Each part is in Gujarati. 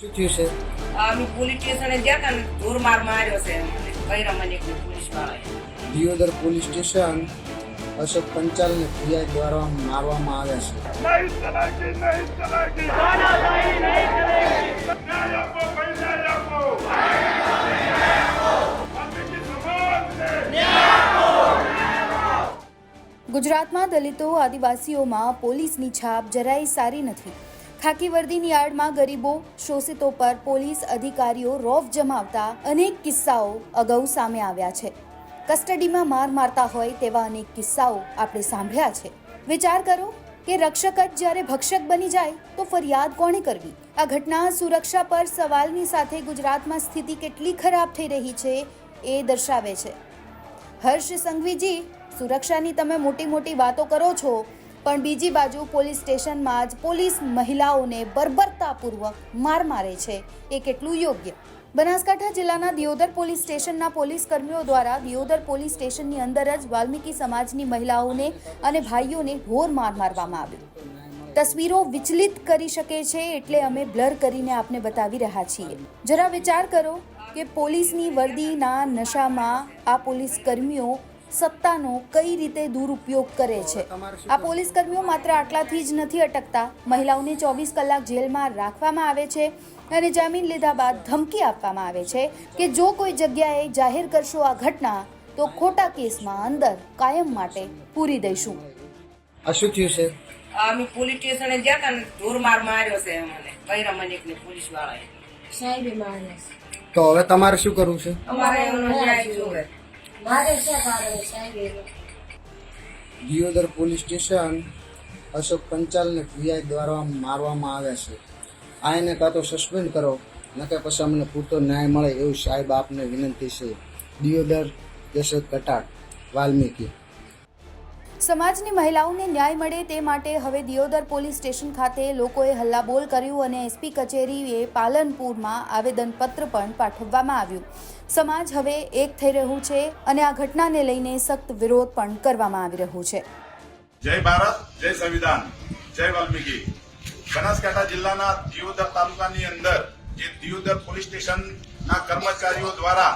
શું થયું છે? અમે પોલીસ સ્ટેશન ગયા હતા ને ધોરમાર માર્યો છે મને પોલીસ વાળાએ દિયોદર પોલીસ સ્ટેશન અશોક પંચાલને ફરિયાદ દ્વારા મારવામાં આવ્યા છે. ગુજરાતમાં દલિતો આદિવાસીઓમાં પોલીસની છાપ જરાય સારી નથી. ખાકી વર્દીની આડમાં ગરીબો શોષિતો પર પોલીસ અધિકારીઓ રોફ જમાવતા અનેક કિસ્સાઓ અગાઉ સામે આવ્યા છે. કસ્ટડીમાં માર મારતા હોય તેવા અનેક કિસ્સાઓ આપણે સાંભળ્યા છે. વિચાર કરો કે રક્ષક જ જ્યારે ભક્ષક બની જાય તો ફરિયાદ કોણે કરવી? આ ઘટના સુરક્ષા પર સવાલની સાથે ગુજરાતમાં સ્થિતિ કેટલી ખરાબ થઈ રહી છે એ દર્શાવે છે. હર્ષ સંઘવીજી, સુરક્ષાની તમે મોટી મોટી વાતો કરો છો પણ બીજી બાજુ પોલીસ સ્ટેશનમાં જ પોલીસ મહિલાઓને બર્બરતાપૂર્વક માર મારે છે. એ કેટલું યોગ્ય? બનાસકાંઠા જિલ્લાના દિયોદર પોલીસ સ્ટેશનના પોલીસ કર્મીઓ દ્વારા દિયોદર પોલીસ સ્ટેશનની અંદર જ વાલ્મીકી સમાજની મહિલાઓને અને ભાઈઓને ઘોર માર મારવામાં આવ્યો તસવીરો વિચલિત કરી શકે છે એટલે અમે બ્લર કરીને આપને બતાવી રહ્યા છીએ. જરા વિચાર કરો કે પોલીસની વર્દીના નશામાં આ પોલીસ કર્મીઓ સત્તાનો કઈ રીતે દુરુપયોગ કરે છે? આ પોલીસ કર્મીઓ માત્ર આટલાથી જ નથી અટકતા. મહિલાઓને ચોવીસ કલાક જેલમાં રાખવામાં આવે છે અને જામીન લીધા બાદ ધમકી આપવામાં આવે છે કે જો કોઈ જગ્યાએ જાહેર કરશો આ ઘટના તો ખોટા કેસમાં અંદર કાયમ માટે પૂરી દઈશું. આ શું થયું છે? અમે પોલીસ સ્ટેશને ગયા હતા ને ધૂર માર માર્યો છે મને કઈ મને પોલીસ વાળાએ સાહેબે મારે તો હવે તમારે શું કરવું છે? અમારે એનો ન્યાય જોવે. મારે દિયોદર પોલીસ સ્ટેશન અશોક પંચાલને પીઆઈ દ્વારા મારવામાં આવ્યા છે. આ એને કાં તો સસ્પેન્ડ કરો ન કે પછી અમને પૂરતો ન્યાય મળે એવું સાહેબ આપને વિનંતી છે. દિયોદર જશોદ કટાટ વાલ્મીકી. સમાજની મહિલાઓને ન્યાય મળે તે માટે હવે દિયોદર પોલીસ સ્ટેશન ખાતે લોકોએ હલ્લાબોલ કર્યું અને એસપી કચેરીએ પાલનપુરમાં આવેદનપત્ર પણ પાઠવવામાં આવ્યું. સમાજ હવે એક થઈ રહ્યું છે અને આ ઘટનાને લઈને સખ્ત વિરોધ પણ કરવામાં આવી રહ્યું છે. જય ભારત, જય સંવિધાન, જય વાલ્મીકી. બનાસકાંઠા જિલ્લાના દિયોદર તાલુકાની અંદર જે દિયોદર પોલીસ સ્ટેશનના કર્મચારીઓ દ્વારા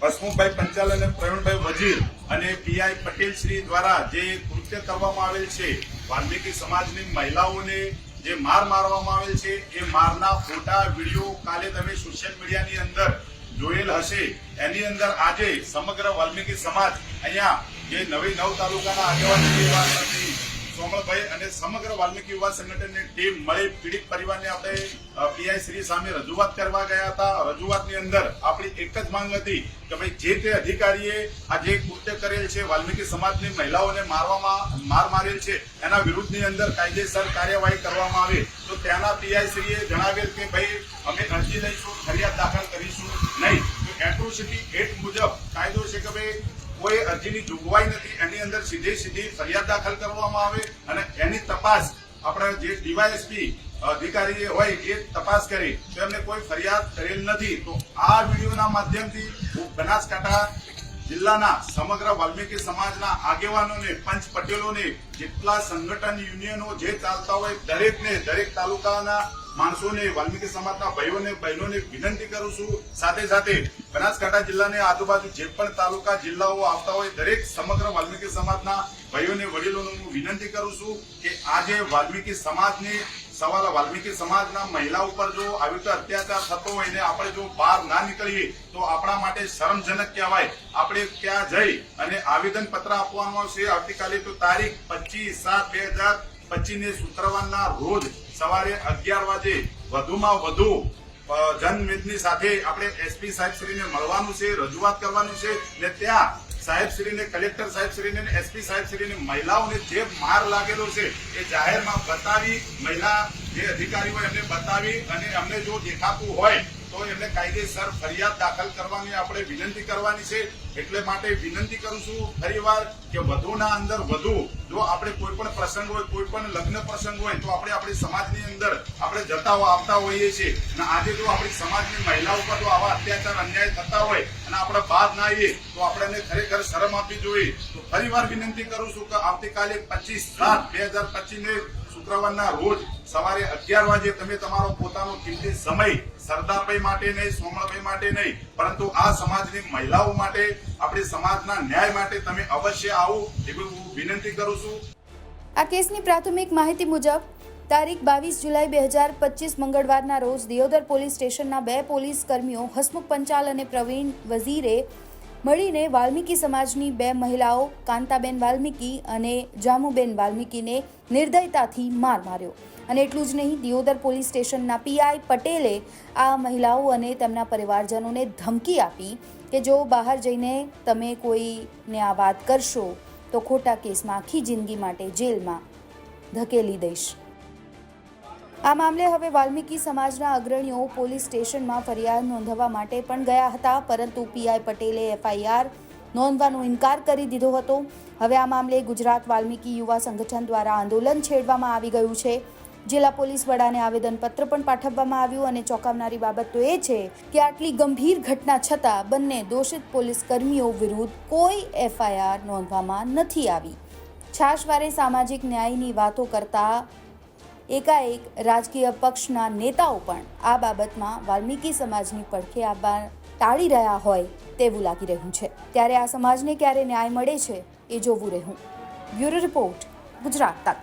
હસમુખભાઈ પંચાલ અને પ્રવીણભાઈ વજીર અને પીઆઈ પટેલ શ્રી દ્વારા જે કૃત્ય કરવામાં આવેલ છે, વાલ્મીકી સમાજની મહિલાઓને જે માર મારવામાં આવેલ છે, એ મારના ફોટા, વીડિયો કાલે તમે સોશિયલ મીડિયાની અંદર જોયેલ હશે. એની અંદર આજે સમગ્ર વાલ્મીકી સમાજ અહીંયા જે નવી નવ તાલુકાના આગેવાન એવા સોમલભાઈ અને સમગ્ર વાલ્મીકી યુવા સંગઠનની ટીમ મળી પીડિત પરિવારને આપણે પીઆઈ શ્રી સામે રજૂઆત કરવા ગયા હતા. રજૂઆતની અંદર આપણી એક જ માંગ હતી કે ભાઈ જે તે અધિકારીએ આ જે કૃત્ય કરેલ છે, વાલ્મીકી સમાજની મહિલાઓને મારવામાં, માર મારેલ છે, એના વિરુદ્ધની અંદર કાયદેસર કાર્યવાહી કરવામાં આવે, તો ત્યાંના પીઆઈ શ્રીએ જણાવેલ કે ભાઈ, અમે અરજી લઈશું, ફરિયાદ દાખલ કરીશું નહીં. તો એટ્રોસિટી એક્ટ મુજબ કાયદો છે કે ભાઈ કોઈ અરજીની જોગવાઈ નથી, એની અંદર સીધે સીધી ફરિયાદ દાખલ કરવામાં આવે અને એની તપાસ આપણા જે ડીવાયએસપી અધિકારી હોય એ તપાસ કરી, તો એમને કોઈ ફરિયાદ કરેલ નથી. તો આ વિડીયોના માધ્યમથી બનાસકાંઠા જિલ્લાના સમગ્ર વાલ્મીકી સમાજના આગેવાનોને પંચ પટેલોને જેટલા સંગઠન યુનિયનો જે ચાલતા હોય દરેકને, દરેક તાલુકાના માણસોને, વાલ્મીકી સમાજના ભાઈઓને, બહેનોને વિનંતી કરું છું. સાથે સાથે બનાસકાંઠા જિલ્લાને આજુબાજુ જે પણ તાલુકા, જિલ્લાઓ આવતા હોય દરેક સમગ્ર વાલ્મીકી સમાજના ભાઈઓને, વડીલોને હું વિનંતી કરું છું કે આજે વાલ્મીકી સમાજની સવાલ વાલ્મીકી સમાજના મહિલા ઉપર જો આવી રીતે અત્યાચાર થતો હોય ને આપણે જો બહાર ના નીકળીએ, તો આપણા માટે શરમજનક કહેવાય. આપણે ત્યાં જઈ અને આવેદન પત્ર આપવાનું આવશે. આવતીકાલે તો તારીખ પચીસ સાત બે હજાર પચીસ ને શુક્રવારના રોજ સવારે અગિયાર વાગે વધુમાં વધુ જનમેદની સાથે આપણે એસપી સાહેબ શ્રીને મળવાનું છે, રજૂઆત કરવાનું છે ને ત્યાં સાહેબ શ્રીને, કલેક્ટર સાહેબ શ્રીને અને એસપી સાહેબ શ્રીને મહિલાઓને જે માર લાગેલો છે, એ જાહેરમાં બતાવી, મહિલા જે અધિકારીઓ એમને બતાવી અને અમને જો દેખાતું હોય તો એમને કાયદેસર ફરિયાદ દાખલ કરવાની આપણે વિનંતી કરવાની છે. એટલે માટે વિનંતી કરું છું ફરીવાર કે વધુના અંદર વધુ, જો આપણે કોઈ પણ પ્રસંગ હોય, કોઈ પણ લગ્ન પ્રસંગ હોય, તો આપણે આપણી સમાજની અંદર આપણે જતા આવતા હોઈએ છીએ. અને આજે જો આપણી સમાજની મહિલા ઉપર જો આવા અત્યાચાર, અન્યાય થતા હોય અને આપણે બાદ ના આવીએ, તો આપણે એને ખરેખર શરમ આપવી જોઈએ. તો ફરીવાર વિનંતી કરું છું કે આવતીકાલે પચીસ સાત બે હજાર પચીસ ને શુક્રવારના રોજ સવારે અગિયાર વાગે તમે તમારો પોતાનો કિંમતી સમય સરદારભાઈ માટે નહીં, સોમણભાઈ માટે નહીં, પરંતુ આ સમાજની મહિલાઓ માટે, આપણી સમાજના ન્યાય માટે તમે અવશ્ય આવો એવી હું વિનંતી કરું છું. આ કેસની પ્રાથમિક માહિતી મુજબ, તારીખ બાવીસ જુલાઈ બે હજાર પચીસ મંગળવારના રોજ દિયોદર પોલીસ સ્ટેશનના બે પોલીસ કર્મીઓ હસમુખ પંચાલ અને પ્રવીણ વઝીરે મળીને વાલ્મીકી સમાજની બે મહિલાઓ, કાંતાબેન વાલ્મીકી અને જામુબેન વાલ્મીકીને નિર્દયતાથી માર માર્યો. અને એટલું જ નહીં, દિયોદર પોલીસ સ્ટેશનના પીઆઈ પટેલે આ મહિલાઓ અને તેમના પરિવારજનોને ધમકી આપી કે જો બહાર જઈને તમે કોઈને આ વાત કરશો, તો ખોટા કેસમાં આખી જિંદગી માટે જેલમાં ધકેલી દઈશ. આ મામલે હવે વાલ્મીકી સમાજના અગ્રણીઓ પોલીસ સ્ટેશનમાં ફરિયાદ નોંધવા માટે પણ ગયા હતા, પરંતુ પીઆઈ પટેલે એફઆઈઆર નોંધવાનો ઇનકાર કરી દીધો હતો. હવે આ મામલે ગુજરાત વાલ્મીકી યુવા સંગઠન દ્વારા આંદોલન છેડવામાં આવી ગયું છે. જિલ્લા પોલીસ વડાને આવેદનપત્ર પણ પાઠવવામાં આવ્યું અને ચોંકાવનારી બાબત તો એ છે કે આટલી ગંભીર ઘટના છતાં બંને દોષિત પોલીસ કર્મીઓ વિરુદ્ધ કોઈ એફઆઈઆર નોંધવામાં નથી આવી. છાશવારે સામાજિક ન્યાયની વાતો કરતા એકાએક રાજકીય પક્ષના નેતાઓ પણ આ બાબતમાં વાલ્મીકી સમાજની પડખે આવવા ટાળી રહ્યા હોય તેવું લાગી રહ્યું છે. ત્યારે આ સમાજને ક્યારે ન્યાય મળે છે એ જોવું રહ્યું. બ્યુરો રિપોર્ટ ગુજરાત તક.